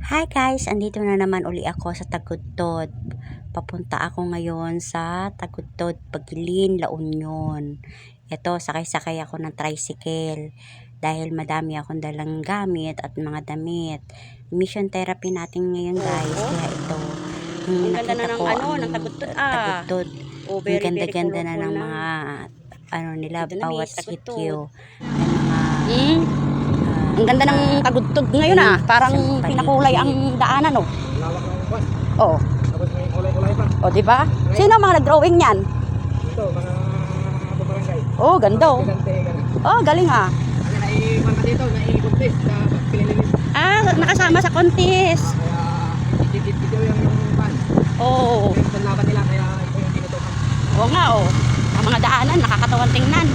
Hi guys, andito na naman uli ako sa Tagudtod. Papunta ako ngayon sa Tagudtod, Pagilin, La Union. Ito, sakay-sakay ako ng tricycle dahil madami akong dalang gamit at mga damit. Mission therapy natin ngayon guys, kaya ito. Ang ganda na nakita ng ko ano, ang ng Tagudtod, ah. Tagudtod. Oh, Ang very, very ganda-ganda na ng mga ano nila, bawat sityo. May mga Hmm? Ang ganda ng kagudtod ngayon ah. Parang pinakulay ang daanan oh. Bus. Oh. Tapos may kulay-kulay pa. Oh, di ba? Sino ang mga nag-drawing niyan? Ito, mga barangay. Oh, ganda oh. Oh, galing ah. Naiwan ka dito, nai-contest sa Pilipinas. Ah, nakasama sa contest. Kaya, video yung. Oh. Yung panlaban nila, kaya ito yung tinutukan. Oo nga oh. Ang mga daanan nakakatawan tingnan.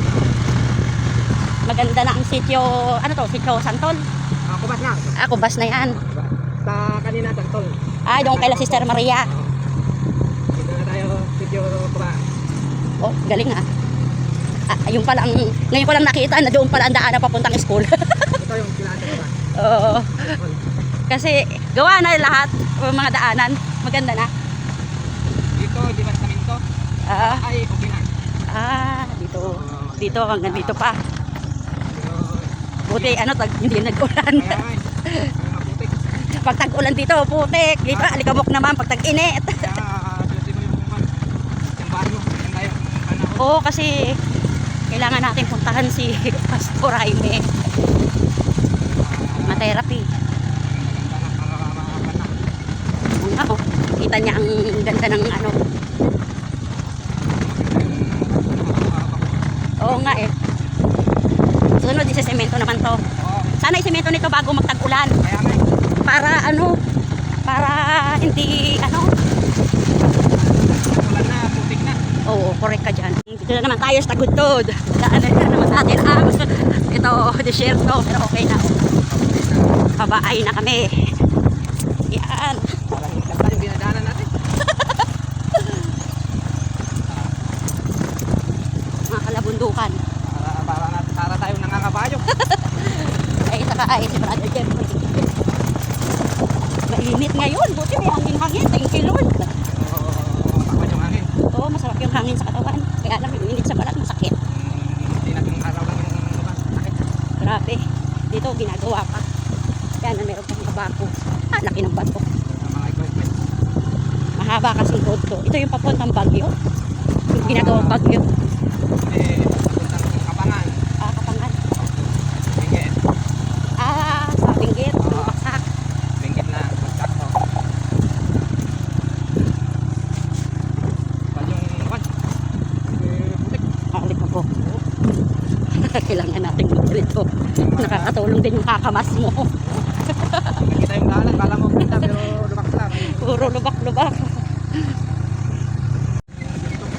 Maganda na ang sityo, ano to, sityo Santol. Ah, kubas na. Ah, kubas na yan. Sa kanina, tantol. Ah, yung kay la Sister Maria. Dito na tayo, video kubas. Oh, galing ah. Ah, yung pala ang, ngayon ko lang nakita na doon pala ang daanan papuntang school. Ito yung sa kubas. Oo. Kasi gawa na lahat ng mga daanan. Maganda na. Dito, di ba sa minto? Ah, Ay, okay na. ah, dito. Dito hanggang dito pa. Buti ano, tag, hindi nag-ulan. Pag tag-ulan dito, putik. Dito, alikabok naman pag tag-init. Ano? Oo, kasi kailangan natin puntahan si Pastor Jaime. Nga, oh. Kita niya ang ganda ng ano. Oo nga eh. Sunod, isisemento naman to. Sana isemento nito bago magtag-ulan. Para ano, para hindi ano, Oo, correct ka dyan. Dito na naman tayo sa Tagudtod. Daanan na naman natin ang ito, desierto. Pero okay na. Pabaay na kami. Yan. Mga kalabundukan. Para tayo nangangabayo. Ay, si Brother Jeffrey. Mainit ngayon. Buti may hangin-hangin. Thank you, Lord. Takot yung hangin. Oo, masarap yung hangin sa katawan. Kaya lang, yung init sa balat, masakit. Hindi natin araw lang yung sakit. Grabe. Dito, ginagawa pa. Kaya na meron pang kabako. Ah, laki ng bato. Mahaba kasing road to. Ito yung papuntang Bagyo. Yung ginagawang Bagyo. Eh, papuntang kapangan. Ah, Kapangan. Bingit. Ah, sa Benguet. Ah. Baksak. Bingit na. Magkakto. Pa yung kwan. Eh, putik. Aalit na po. Kailangan natin dito. Nakakatulong din yung kakamas mo. Nakita yung daanan. Kala mo kita pero lumak lang. Puro lubak-lubak.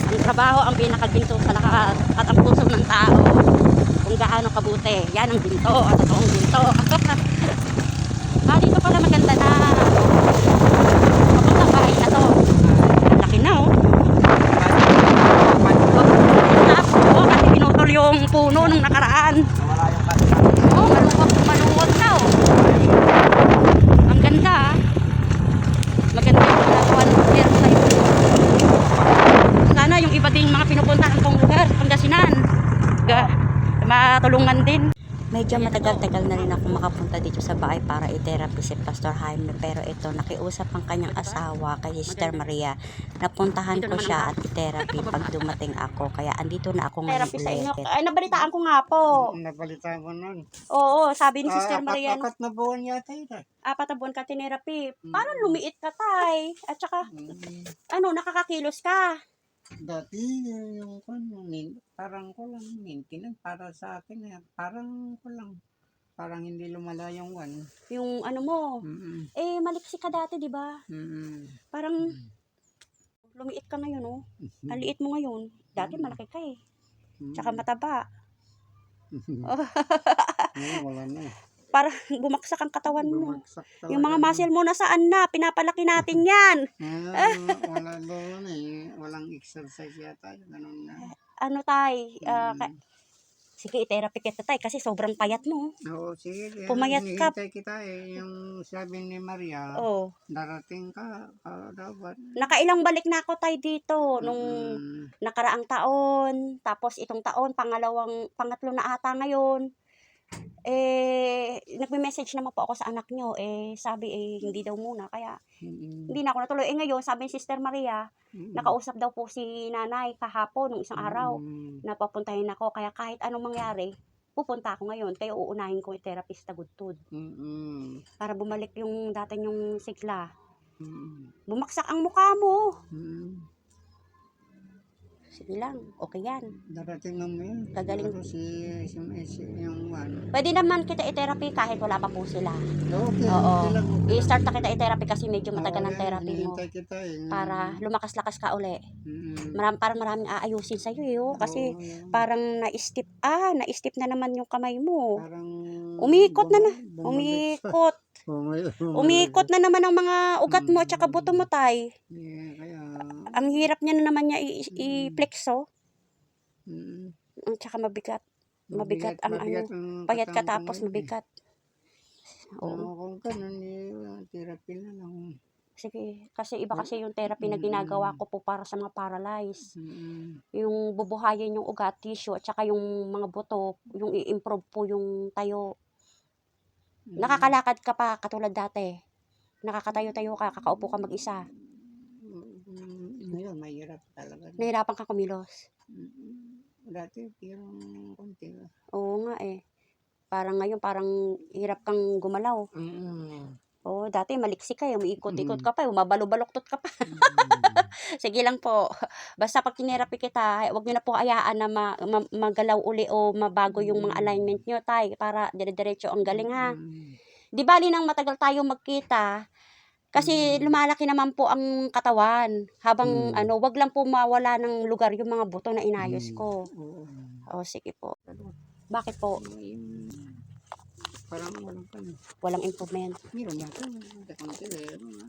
Ang trabaho ang pinakaginto sa lahat at ang puso ng tao. Kung gaano kabuti. Yan ang ginto. At totoong ginto. ah, dito pala maganda na. Papuntang bahay na to. Ang Laki na oh. Oo, kasi pinutol yung puno nung nakaraan. Nawala yung kanta. Oo, oh, malungkot, malungkot na oh. Ang ganda ah. Maganda yung ginagawa ng gobyerno na yun. Sana yung iba ding mga pinupuntahan kong lugar, Pangasinan. Ga, matulungan din. Medyo matagal-tagal na rin ako makapunta dito sa bahay para i-therapy si Pastor Jaime pero ito nakiusap ang kanyang asawa kay Sister Maria napuntahan ko siya at i-therapy pag dumating ako kaya andito na ako ngayon Therapy sa inyo. ulit. Ay, nabalitaan ko nga po. Nabalitaan ko nun. Oo, sabi ni Sister Ah, Maria, apat na buwan yata yun. ah. apat na buwan ka tinerapi. Parang lumiit ka, tay. At saka, ano, nakakakilos ka. Dati eh, yung kung parang ko lang maintenance para sa akin eh. Parang ko lang. Parang hindi lumala yung one. Yung ano mo, Mm-mm. eh, maliksi ka dati, di ba? Mm-mm. Parang, lumiit ka ngayon, oh. Ang liit mo ngayon. Dati malaki ka eh. Tsaka mataba. Ngayon wala na. Parang bumaksak ang katawan mo. Bumagsak Yung mga muscle mo nasaan na? Pinapalaki natin yan. Ah, wala doon eh. Walang exercise yata. Ganun na. Ano tay? ah, ka- Sige, i-therapy kita tay kasi sobrang payat mo. Oo, sige. Pumayat ka. hinihintay kita eh. Yung sabi ni Maria, Oh, darating ka, ah, dapat. nakailang balik na ako tay dito nung Mm, nakaraang taon, tapos itong taon, pangalawang, pangatlo na ata ngayon. Eh, nagme-message naman po ako sa anak nyo. Eh, sabi eh, hindi daw muna. Kaya, mm, hindi na ako natuloy. Eh, ngayon, sabi ni Sister Maria, mm, nakausap daw po si nanay kahapon, nung isang araw. mm, Napapuntahin ako. Kaya kahit anong mangyari, pupunta ako ngayon. Kaya uunahin ko yung therapist na gudtod. mm, mm, Para bumalik yung dati yung sigla. mm, Bumagsak ang mukha mo. mm. Sige lang, okay yan. Darating naman yun. Gagaling. Pero si, si, si, yung ano. Pwede naman kita i-therapy kahit wala pa po sila. Okay, Oo. I-start na kita i-therapy kasi medyo matagal yan, therapy mo. kita eh. Para lumakas-lakas ka uli. Mm, Maram, parang maraming aayusin sa'yo eh. Oh, kasi parang na-step, ah, na-step na naman yung kamay mo. Parang Umikot na na. bumalik- Umikot. Bumalik- Umikot na naman ang mga ugat mo at saka buto mo tay. Yeah, kaya... Ang hirap niya na naman niya i- i-flex oh. mm, At saka mabigat. Mabigat ang mabigat ano, ang Payat ka tapos ngayon eh. mabigat. Oo. Oo, kung ganun, eh, therapy na lang. Sige, kasi iba kasi yung therapy na ginagawa ko po para sa mga paralyzed. Mm, Yung bubuhayin yung ugat, tissue, at saka yung mga buto, yung i-improve po yung tayo. Mm, Nakakalakad ka pa katulad dati. Nakakatayo-tayo ka, kakaupo ka mag-isa. mm, Ngayon, mahirap talaga. Nahirapan ka kumilos. Mm, Dati, pirang konti. Oo nga eh. Parang ngayon, parang hirap kang gumalaw. Mm, Oo, dati maliksik ka eh, umiikot-ikot ka pa, eh, umabalo-baloktot ka pa. mm, Sige lang po. Basta pag kinerapi kita, huwag niyo na po hayaan na ma- ma- magalaw uli o mabago yung mga Mm. alignment niyo, tay, para dire-diretso ang galing ha. mm, Di bali nang matagal tayo magkita, kasi Mm. lumalaki naman po ang katawan. Habang Mm. ano, wag lang po mawala ng lugar yung mga buto na inayos Mm. ko. Oo. O, sige po. Bakit po? Parang walang pan. Walang improvement. Meron yata. Hindi ano nga.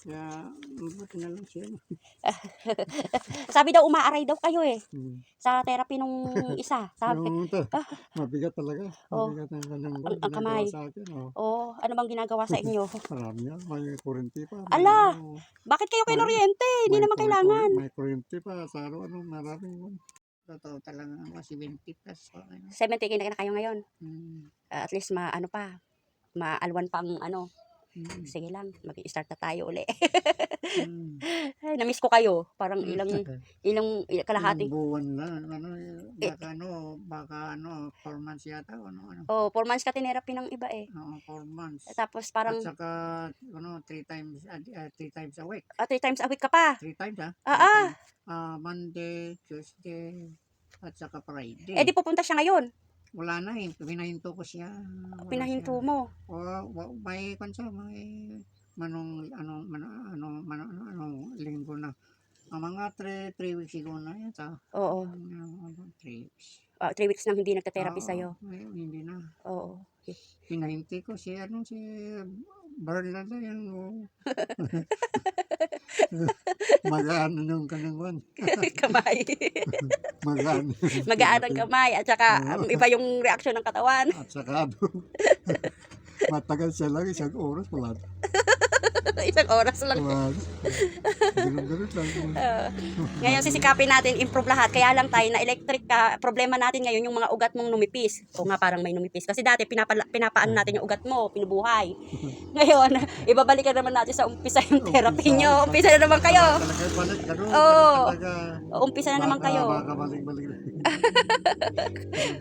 Kaya, mabuti na lang siya. Sabi daw, umaaray daw kayo eh. Hmm. Sa therapy nung isa. Sabi, Yung ito, mabigat talaga. Oh. Mabigat ang kanyang Ang- ang ginagawa kamay. sa akin. Oh. oh, ano bang ginagawa sa inyo? Marami yan. May kurente pa. May Ala! ano, Bakit kayo May- kinuryente? Hindi naman kailangan. May kurente pa. Sa ano-ano. Maraming. Totoo talaga. Kasi 20 plus. Okay. 70 na kayo ngayon. Hmm. Ah, at least ma ano pa, maalwan pa ang ano. Hmm. Sige lang, mag-start na tayo uli. Hmm. Ay, namiss ko kayo. Parang ilang ilang ilang kalahati. Ilang buwan na. Ano, baka ano, baka ano, 4 months yata. Ano, ano. Oh, four months ka tinerapy ng iba eh. Oo, 4 months. Tapos parang At saka, ano, 3 times, uh, three times a week. ah, three times a week ka pa. 3 times, ha? Ah, Three ah. times. Ah, Monday, Tuesday, at saka Friday. Eh di pupunta siya ngayon. Wala na eh. Pinahinto ko siya. Wala Pinahinto siya. mo. O, may konsa, may manong, ano, man, ano, man, ano, ano, linggo na. Ang mga 3 3 weeks ago na yata. Oo. Ano, 3 weeks. Ah, three weeks nang hindi nagka-therapy sa'yo. ay, Hindi na. Oo. Pinahinti ko si, ano, si Berla na yan. oh. Mag-ano yung kanang kamay. Mag-ano. Magaan ang kamay. At saka, um, iba yung reaksyon ng katawan. At saka ano, matagal siya lang, isang oras, wala. Isang oras lang. Wala. Ganun-ganun lang. Ah, ngayon sisikapin natin improve lahat. Kaya lang tayo na electric ka. Problema natin ngayon yung mga ugat mong numipis. O nga parang may numipis. Kasi dati pinapa, pinapaan natin yung ugat mo, pinubuhay. Ngayon, ibabalikan naman natin sa umpisa yung therapy nyo. Umpisa na naman kayo. Oo. Talaga. Umpisa na naman kayo.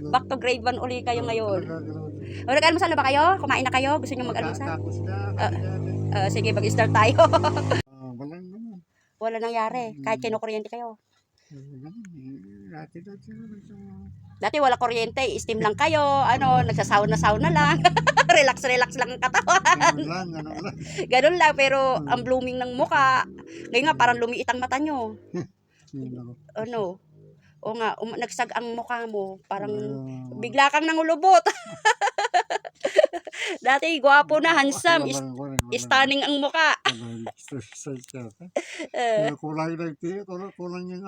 Back to grade 1 uli kayo ngayon. O nag-almusal na ba kayo? Kumain na kayo? Gusto nyo mag-almusal? Tapos na. Ah, sige, mag-start tayo. Ah, walang naman. Wala nangyari. Kahit kinukuryente kayo. Dati-dati naman sa... Dati wala kuryente, steam lang kayo, ano, nagsasauna-sauna lang. Relax-relax lang ang katawan. Ganun lang, ganun lang. Ganun lang, pero ang blooming ng muka, ngayon nga parang lumiit ang mata nyo. Ano? O nga, um, nagsag ang mukha mo, parang Ah, bigla kang nangulubot. Dati, gwapo na, handsome, is- stunning ang yata. Eh, kulang lang tiyo, kulang, yung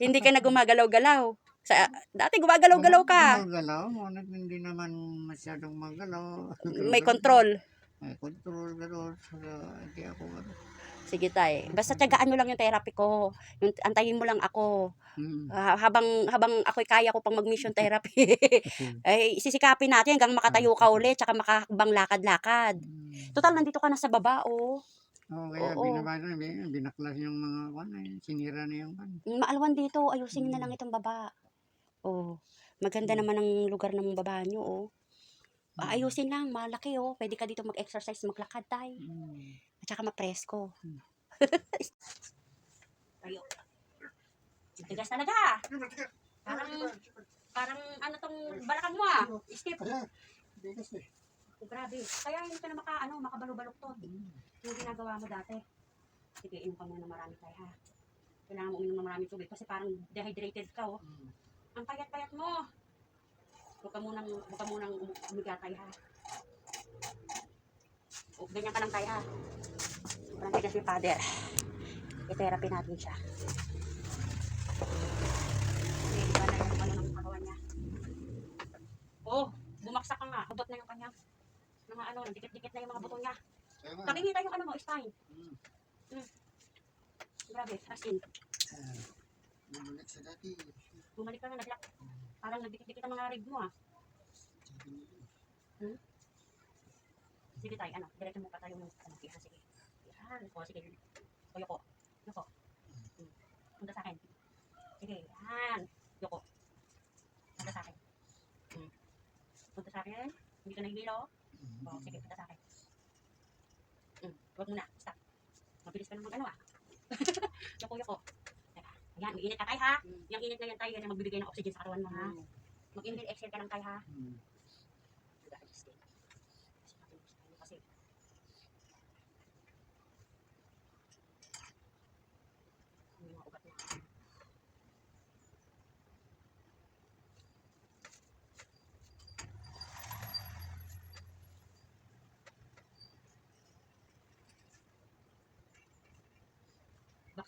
hindi ka na gumagalaw-galaw. Sa, dati gumagalaw-galaw ka. Gumagalaw, ngunit hindi naman masyadong magalaw. May control. May control, gano'n. Hindi ako, ano. Sige tay. Basta tiyagaan mo lang yung therapy ko. Yung, antayin mo lang ako. Hmm. Ah, habang habang ako'y kaya ko pang mag-mission therapy. ay sisikapin natin hanggang makatayo ka ulit tsaka makakabang lakad-lakad. Hmm. Total nandito ka na sa baba oh. Oo, kaya Oo. binaba na, bin- binaklas yung mga, ano, eh, sinira na yung, ano. Maalwan dito, ayusin nyo na lang itong baba. Oh, maganda naman ang lugar ng baba nyo oh. Ayusin lang, malaki oh. Pwede ka dito mag-exercise, maglakad tay. Hmm. At saka mapresko. Hmm. Tayo. Tigas talaga. Parang, parang ano tong balakang mo ah. Skip. Oh, grabe. Kaya hindi ka na maka, ano, makabalo-baluktot. Yung ginagawa mo dati. Sige, inom ka muna marami tayo ha. Kailangan mo uminom ng maraming tubig kasi parang dehydrated ka oh. Hmm. Ang payat-payat mo. Huwag ka munang, huwag ka munang um- umiga tayo ha. O, ganyan ka lang tayo ha. Parang tigas si father. I-therapy natin siya. Kasi iba na yung ano ng katawan niya. Oh, bumaksak ka nga. Ubot na yung kanya. Mga ano, dikit-dikit na yung mga buto niya. Tayo yung ano mo, spine. Hmm. Grabe, as in. Ah, Bumalik sa dati. Bumalik ka na, naglak. Parang nagdikit-dikit ang mga rib mo ah. Sige tayo, ano, diretso mo pa tayo ng ano, yan, sige. Yan, o sige. O, yoko. Yoko. Hmm. Punta sa akin. Sige, yan. Yoko. Punta sa akin. Hmm. Punta sa akin. Hindi ka nahihilo. O, sige, punta sa akin. Hmm. Huwag muna, stop. Mabilis ka naman ano ah. yoko, yoko. Ayan, mag-init ka tayo ha. Yung init na yan tayo, yan ang magbibigay ng oxygen sa katawan mo ha. Mag-inhale, exhale ka lang tayo ha. Hmm. Mag-adjust din. Kasi natin gusto tayo kasi. Yung mga ugat na.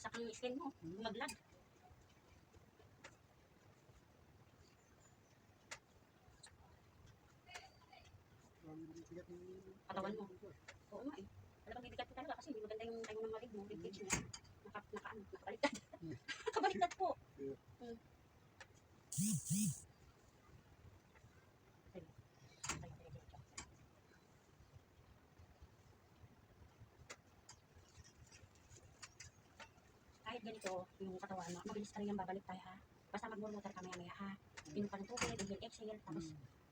Baksak ang skin mo. Maglag. Katawan mo. Oo nga eh. Talagang bibigat ko talaga kasi hindi maganda yung tayo ng malig mo. Rib cage niya. Naka, naka, nakabaliktad. nakabaliktad po. Hmm. Sige. Tayo, tayo, tayo, tayo. Kahit ganito, mo, mabilis ka rin yung babalik tayo ha. Basta mag-water ka maya-maya ha. Inom ka ng tubig, inhale, exhale, tapos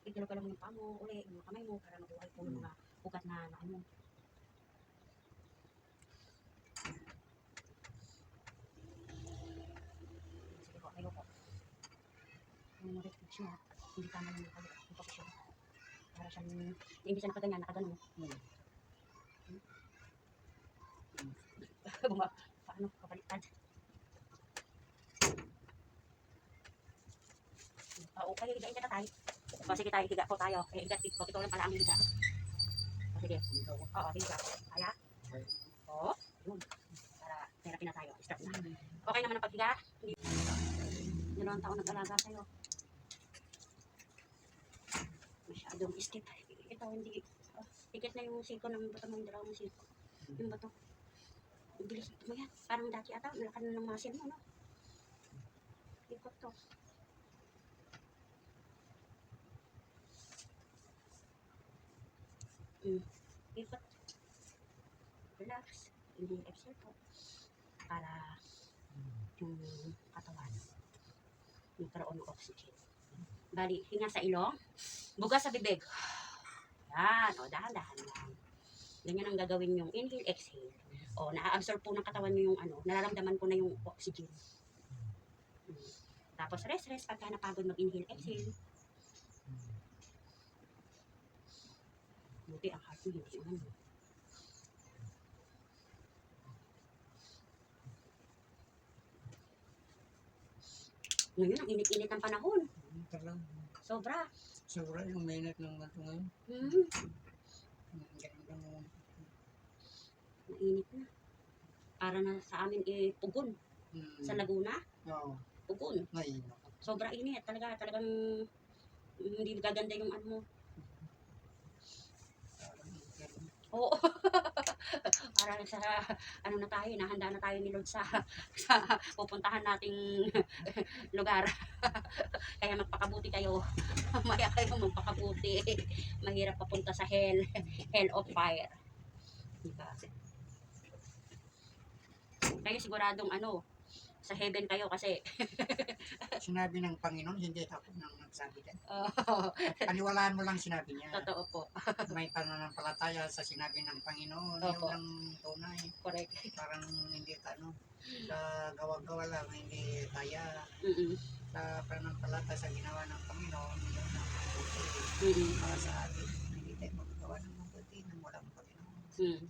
itulog ka lang yung paa mo, uli, yung kamay mo, para mabuhay po yung mga ugat na, na ano. Sige po, tayo po. Yung reflex niya, hindi tama yung nakalo, yung posisyon. Para siyang, hindi siya nakaganyan, nakaganon. Hmm. Buma, paano, kapaliktad. Oo, kayo, higain ka na tayo. O, sige tayo, higa po tayo. Eh, higa, ikaw, ikaw lang pala ang higa. O, sige. Oo, higa. Kaya? Oo. Yun. Para therapy na tayo. Start na. Okay naman ang paghiga? Dalawang taon nag-alaga sa'yo. Masyadong istit. Ito, hindi. Oh, tikit na yung siko ng bato mo, yung dalawang siko. Yung bato. Bilis mo yan. Parang dati ata, nalakad na ng masin mo, no? Ikot to. Mm. Ikot. Relax. Hindi exert po. Para yung katawan magkaroon ng oxygen. Bali, hinga sa ilong, buga sa bibig. Yan, o, dahan-dahan lang. Ganyan ang gagawin yung inhale, exhale. O, na-absorb po ng katawan nyo yung ano, nararamdaman ko na yung oxygen. Tapos rest, rest, pagka napagod mag-inhale, exhale. Buti ang mo, hindi ano. Ngayon, ang init-init ng panahon. Sobra. sobra yung minute ng bato ngayon. Mm, Ang ganda mo. mainit na. Para na sa amin, eh, pugon. Hmm. Sa Laguna, Oo. pugon. Ay, naku. Sobra init talaga. Talagang hindi gaganda yung ano mo. Parang Oo. Para sa ano na tayo, nahanda na tayo ni Lord sa, sa pupuntahan nating lugar. Kaya magpakabuti kayo. Maya kayo magpakabuti. Mahirap papunta sa hell. Hell of fire. Diba? Kayo siguradong ano, sa heaven kayo kasi Sinabi ng Panginoon, hindi ako nang nagsabi din. oh, Paniwalaan mo lang sinabi niya. totoo po. May pananampalataya sa sinabi ng Panginoon. Opo. Yun ang tunay. Correct. Parang hindi ano, sa gawa-gawa lang, hindi kaya. Mm-mm. Sa pananampalataya sa ginawa ng Panginoon, yun ang mabuti. Mm-mm. Para sa atin, hindi tayo magagawa ng mabuti nang walang Panginoon. Mm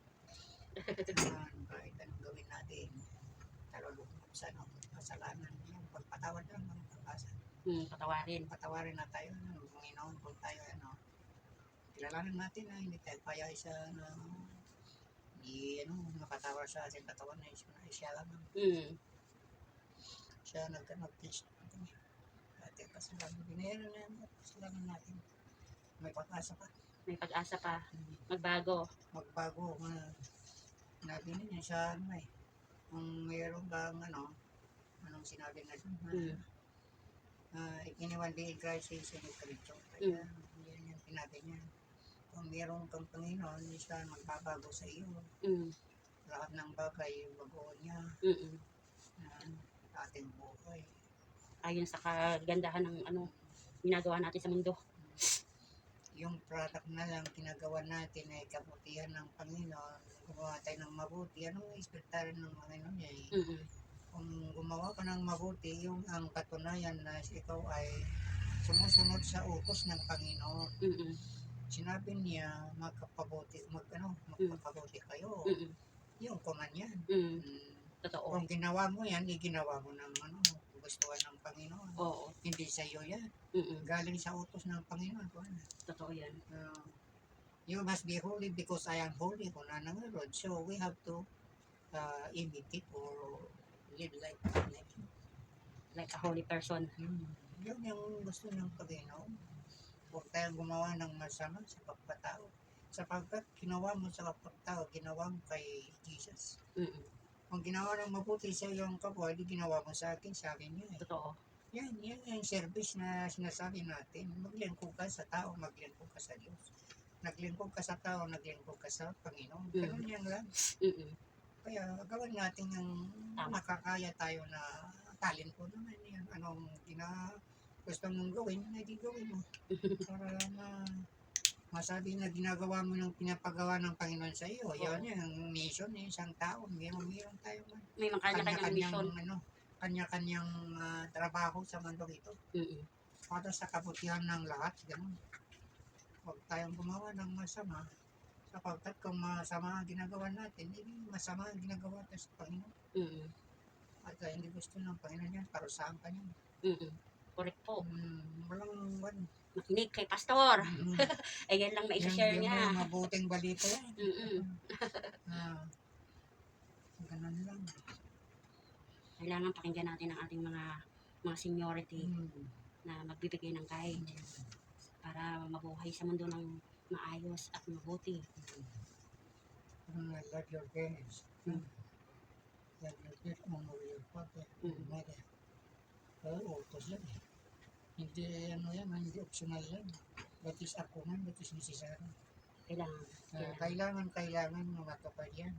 kahit anong gawin natin, talulugmok sa ano, kasalanan. Yung pagpatawad lang ng pag-asa. Mm, patawarin. Patawarin na tayo ng Panginoon kung tayo ano. Kilalanin natin na hindi tayo kaya isa na hindi ano, makatawar sa ating katawan na siya, siya lang. Mm. Siya nag nag-teach ating kasalanan. Binayaran na yung kasalanan natin. May pag-asa pa. May pag-asa pa. Magbago. magbago na sinabi na niya sa ano eh kung mayroon bang ano anong sinabi na doon Mm. uh, ikiniwan din Christ is in Cristo kaya yan yung sinabi niya kung mayroon kang Panginoon siya magbabago sa iyo Mm. lahat ng bagay bagoon niya Mm-mm. ating buhay Ayon sa kagandahan ng ano ginagawa natin sa mundo. yung product na lang ginagawa natin ay kabutihan ng Panginoon gumawa tayo ng mabuti anong expectarin ng Panginoon niya eh Mm-mm. Kung gumawa ka ng mabuti, yung ang katunayan na ikaw ay sumusunod sa utos ng Panginoon. Mm-mm. Sinabi niya, magkapabuti, mag, ano, magpapabuti kayo. Mm-mm. Yung kuman yan. Mm. Mm. Totoo. Kung ginawa mo yan, iginawa mo ng ano, gustuhan ng Panginoon. Oo. Hindi sa iyo yan. Mm-mm. Galing sa utos ng Panginoon. Kuwan. Totoo yan. Uh, you must be holy because I am holy, kung ano ng Lord. So, we have to uh, imitate or live like, like Like a holy person. Hmm. Yun yung gusto ng Panginoon. Huwag tayong gumawa ng masama sa pagpatao. Sapagkat ginawa mo sa pagpatao, ginawa mo kay Jesus. Mm-mm. Kung ginawa ng mabuti sa iyong kapwa, di ginawa mo sa akin, sa akin yun. eh. Totoo. Yan, yan yung service na sinasabi natin. Maglingkod ka sa tao, maglingkod ka sa Diyos. Naglingkod ka sa tao, naglingkod ka sa Panginoon. Mm. Ganun yan lang. Mm-mm. Kaya gawin natin yung Tama. makakaya tayo na talent ko naman yan. Anong gina gusto mong gawin, hindi gawin mo. Para na masabi na ginagawa mo ng pinapagawa ng Panginoon sa iyo. Yan yung mission eh, isang tao. Meron, meron tayo man. May mga kanya-kanyang mission. ano, kanya-kanyang ah, trabaho sa mundo ito. Mm-mm. Para sa kabutihan ng lahat. Ganun. Huwag tayong gumawa ng masama. Sapagkat kung masama ang ginagawa natin, hindi masama ang ginagawa natin sa Panginoon. Mm-mm. At uh, hindi gusto ng Panginoon yan, parusahan ka niyan. Mm-mm. Correct po. Hmm, walang one. Makinig kay Pastor. Hmm, Ayan lang na yan, yan niya. yung mabuting balita yan. Mm-mm. Ah, ganun lang. Kailangan pakinggan natin ang ating mga mga seniority Hmm. na magbibigay ng guide para mabuhay sa mundo ng maayos at mabuti. I love your parents. Hmm. Love your parents, honor your father, Hmm. mother. Oo, utos yan eh. Hindi ano yan, hindi optional yan. That is ako man, that is necessary. Kailangan. Ah, Kailangan. kailangan, matupad yan.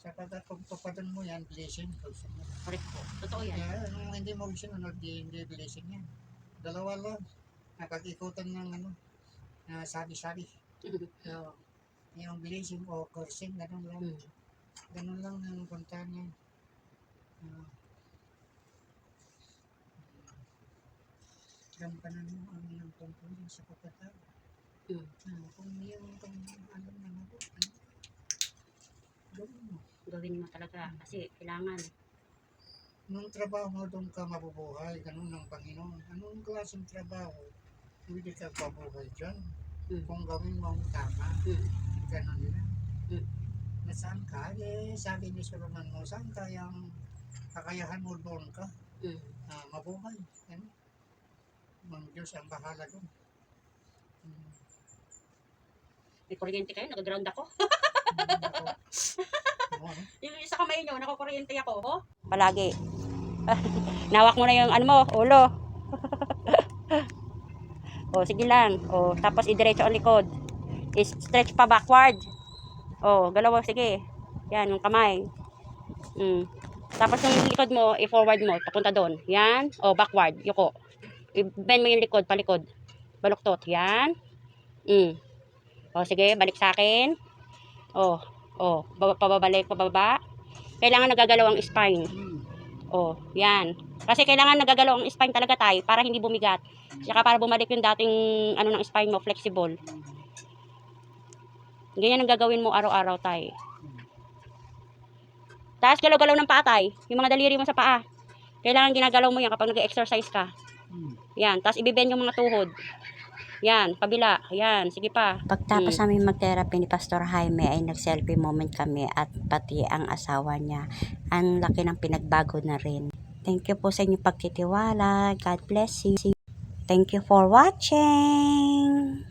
Sapagkat kung tupadan mo yan, blessing ko sa mo. Correct po. Totoo yan. Kaya nung hindi mo sinunod, di, hindi blessing yan. Dalawa lang. Nakakikutan ng ano, na sabi-sabi. So, yung blessing o cursing, ganun lang. Mm. Ganun lang ang punta niya. Uh, Alam ka na nung ano ng tungkol din sa pagkatao. Mm. Ah, kung yung kung alam na mo, ano, gawin mo. Gawin mo talaga kasi kailangan. Nung trabaho mo doon ka mabubuhay, ganun ng Panginoon. Anong klaseng trabaho? Pwede ka pabuhay dyan. Mm. Kung gawin mo ang tama, Mm. ganun lang. Mm. Nasaan ka? Eh, sabi ni Solomon mo, saan ka yung kakayahan mo doon ka? Mm. Ah, mabuhay. Ano? Ang Diyos ang bahala doon. Hmm. May kuryente kayo, nag-ground ako. Hmm? Yung sa kamay nyo, nakukuryente ako. Oh. Palagi. Nawak mo na yung ano mo, ulo. Oh, sige lang. Oh, tapos idiretso ang likod. I-stretch pa backward. Oh, galaw sige. Yan, yung kamay. Mm. Tapos yung likod mo, i-forward mo, papunta doon. Yan. Oh, backward, yuko. I-bend mo yung likod, palikod. Baluktot. Yan. Mm. Oh, sige, balik sa akin. Oh, baba, pababalik, pababa. Kailangan nagagalaw ang spine. Oh, yan. Kasi kailangan nagagalaw ang spine talaga tayo para hindi bumigat. Saka para bumalik yung dating ano ng spine mo, flexible. Ganyan ang gagawin mo araw-araw tayo. Tapos galaw-galaw ng paa tay. Yung mga daliri mo sa paa. Kailangan ginagalaw mo yan kapag nag-exercise ka. Yan. Tapos ibibend yung mga tuhod. Yan. Pabila. Yan. Sige pa. Pagtapos Mm. namin mag-therapy ni Pastor Jaime ay nag-selfie moment kami at pati ang asawa niya. Ang laki ng pinagbago na rin. Thank you po sa inyong pagtitiwala. God bless you. Thank you for watching.